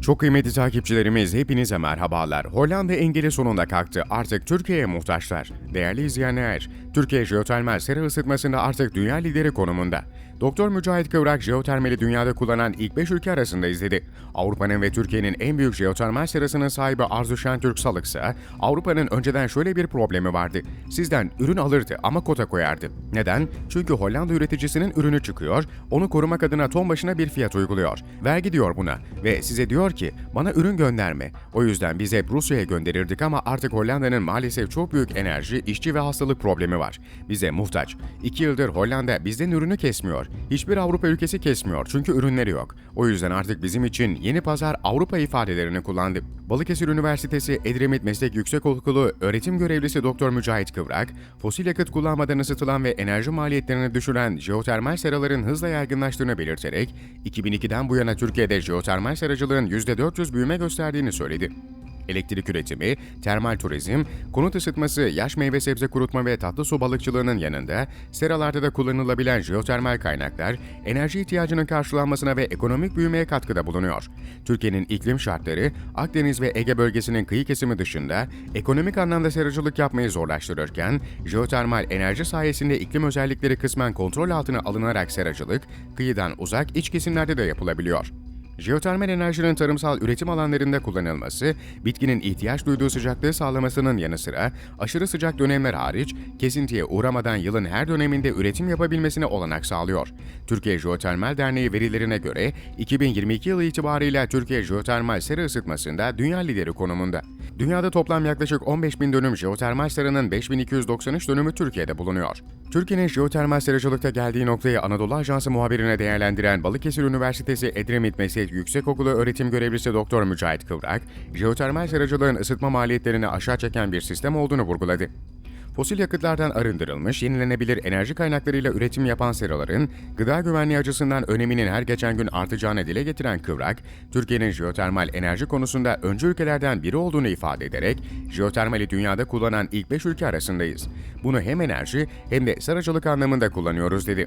Çok kıymetli takipçilerimiz hepinize merhabalar. Hollanda engeli sonunda kalktı. Artık Türkiye'ye muhtaçlar. Değerli izleyenler, Türkiye jeotermal sera ısıtmasında artık dünya lideri konumunda. Doktor Mücahit Kıvrak jeotermali dünyada kullanan ilk 5 ülke arasında izledi. Avrupa'nın ve Türkiye'nin en büyük jeotermal serasının sahibi Arzu Şentürk Salık ise Avrupa'nın önceden şöyle bir problemi vardı. Sizden ürün alırdı ama kota koyardı. Neden? Çünkü Hollanda üreticisinin ürünü çıkıyor, onu korumak adına ton başına bir fiyat uyguluyor. Vergi diyor buna ve size diyor ki bana ürün gönderme. O yüzden biz hep Rusya'ya gönderirdik ama artık Hollanda'nın maalesef çok büyük enerji, işçi ve hastalık problemi var. Bize muhtaç. İki yıldır Hollanda bizden ürünü kesmiyor. Hiçbir Avrupa ülkesi kesmiyor çünkü ürünleri yok. O yüzden artık bizim için yeni pazar Avrupa ifadelerini kullandı. Balıkesir Üniversitesi Edremit Meslek Yüksekokulu öğretim görevlisi Doktor Mücahit Kıvrak, fosil yakıt kullanmadan ısıtılan ve enerji maliyetlerini düşüren jeotermal seraların hızla yaygınlaştığını belirterek, 2002'den bu yana Türkiye'de jeotermal seracılığın %400 büyüme gösterdiğini söyledi. Elektrik üretimi, termal turizm, konut ısıtması, yaş meyve sebze kurutma ve tatlı su balıkçılığının yanında seralarda da kullanılabilen jeotermal kaynaklar enerji ihtiyacının karşılanmasına ve ekonomik büyümeye katkıda bulunuyor. Türkiye'nin iklim şartları Akdeniz ve Ege bölgesinin kıyı kesimi dışında ekonomik anlamda seracılık yapmayı zorlaştırırken jeotermal enerji sayesinde iklim özellikleri kısmen kontrol altına alınarak seracılık kıyıdan uzak iç kesimlerde de yapılabiliyor. Jeotermal enerjinin tarımsal üretim alanlarında kullanılması, bitkinin ihtiyaç duyduğu sıcaklığı sağlamasının yanı sıra aşırı sıcak dönemler hariç kesintiye uğramadan yılın her döneminde üretim yapabilmesine olanak sağlıyor. Türkiye Jeotermal Derneği verilerine göre 2022 yılı itibariyle Türkiye jeotermal sera ısıtmasında dünya lideri konumunda. Dünyada toplam yaklaşık 15 bin dönüm jeotermal seranın 5293 dönümü Türkiye'de bulunuyor. Türkiye'nin jeotermal seracılıkta geldiği noktayı Anadolu Ajansı muhabirine değerlendiren Balıkesir Üniversitesi Edremit Meslek Yüksekokulu öğretim görevlisi Doktor Mücahit Kıvrak, jeotermal seracılığın ısıtma maliyetlerini aşağı çeken bir sistem olduğunu vurguladı. Fosil yakıtlardan arındırılmış, yenilenebilir enerji kaynaklarıyla üretim yapan seraların gıda güvenliği açısından öneminin her geçen gün artacağını dile getiren Kıvrak, Türkiye'nin jeotermal enerji konusunda öncü ülkelerden biri olduğunu ifade ederek, jeotermali dünyada kullanan ilk 5 ülke arasındayız. Bunu hem enerji hem de seracılık anlamında kullanıyoruz dedi.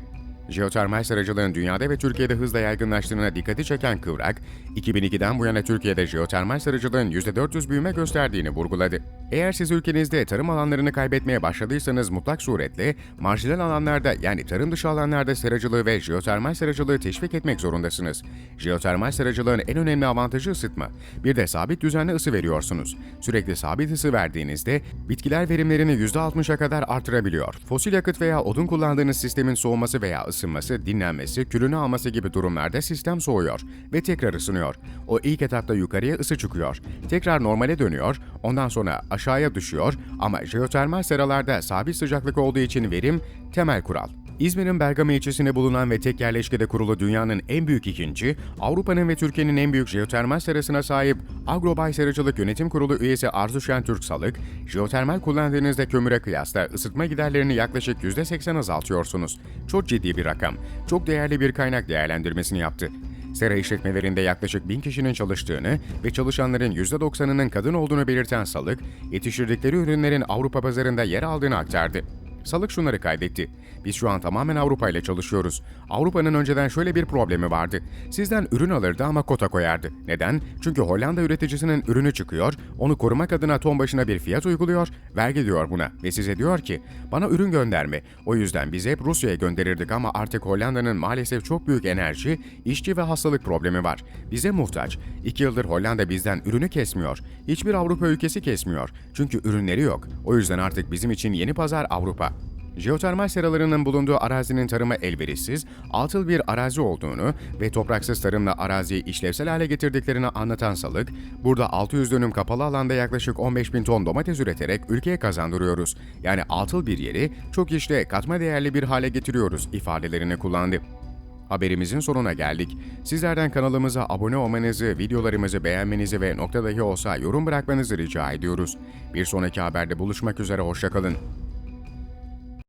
Jeotermal seracılığın dünyada ve Türkiye'de hızla yaygınlaştığına dikkati çeken Kıvrak, 2002'den bu yana Türkiye'de jeotermal seracılığın %400 büyüme gösterdiğini vurguladı. Eğer siz ülkenizde tarım alanlarını kaybetmeye başladıysanız mutlak suretle marjinal alanlarda yani tarım dışı alanlarda seracılığı ve jeotermal seracılığı teşvik etmek zorundasınız. Jeotermal seracılığın en önemli avantajı ısıtma. Bir de sabit düzenli ısı veriyorsunuz. Sürekli sabit ısı verdiğinizde bitkiler verimlerini %60'a kadar artırabiliyor. Fosil yakıt veya odun kullandığınız sistemin soğuması veya ısınması, dinlenmesi, külünü alması gibi durumlarda sistem soğuyor ve tekrar ısınıyor. O ilk etapta yukarıya ısı çıkıyor. Tekrar normale dönüyor, ondan sonra aşağıya düşüyor ama jeotermal seralarda sabit sıcaklık olduğu için verim temel kural. İzmir'in Bergama ilçesinde bulunan ve tek yerleşkede kurulu dünyanın en büyük ikinci, Avrupa'nın ve Türkiye'nin en büyük jeotermal serasına sahip Agrobay Seracılık Yönetim Kurulu üyesi Arzu Şentürk Salık, jeotermal kullandığınızda kömüre kıyasla ısıtma giderlerini yaklaşık %80 azaltıyorsunuz. Çok ciddi bir rakam, çok değerli bir kaynak değerlendirmesini yaptı. Sera işletmelerinde yaklaşık 1000 kişinin çalıştığını ve çalışanların %90'ının kadın olduğunu belirten Salık, yetiştirdikleri ürünlerin Avrupa pazarında yer aldığını aktardı. Salık şunları kaydetti. Biz şu an tamamen Avrupa ile çalışıyoruz. Avrupa'nın önceden şöyle bir problemi vardı. Sizden ürün alırdı ama kota koyardı. Neden? Çünkü Hollanda üreticisinin ürünü çıkıyor, onu korumak adına ton başına bir fiyat uyguluyor, vergi diyor buna ve size diyor ki bana ürün gönderme. O yüzden biz hep Rusya'ya gönderirdik ama artık Hollanda'nın maalesef çok büyük enerji, işçi ve hastalık problemi var. Bize muhtaç. İki yıldır Hollanda bizden ürünü kesmiyor. Hiçbir Avrupa ülkesi kesmiyor. Çünkü ürünleri yok. O yüzden artık bizim için yeni pazar Avrupa. Jeotermal seralarının bulunduğu arazinin tarıma elverişsiz, atıl bir arazi olduğunu ve topraksız tarımla araziyi işlevsel hale getirdiklerini anlatan Salık, burada 600 dönüm kapalı alanda yaklaşık 15 bin ton domates üreterek ülkeye kazandırıyoruz. Yani atıl bir yeri çok işte katma değerli bir hale getiriyoruz ifadelerini kullandı. Haberimizin sonuna geldik. Sizlerden kanalımıza abone olmanızı, videolarımızı beğenmenizi ve nokta dahi olsa yorum bırakmanızı rica ediyoruz. Bir sonraki haberde buluşmak üzere, hoşçakalın.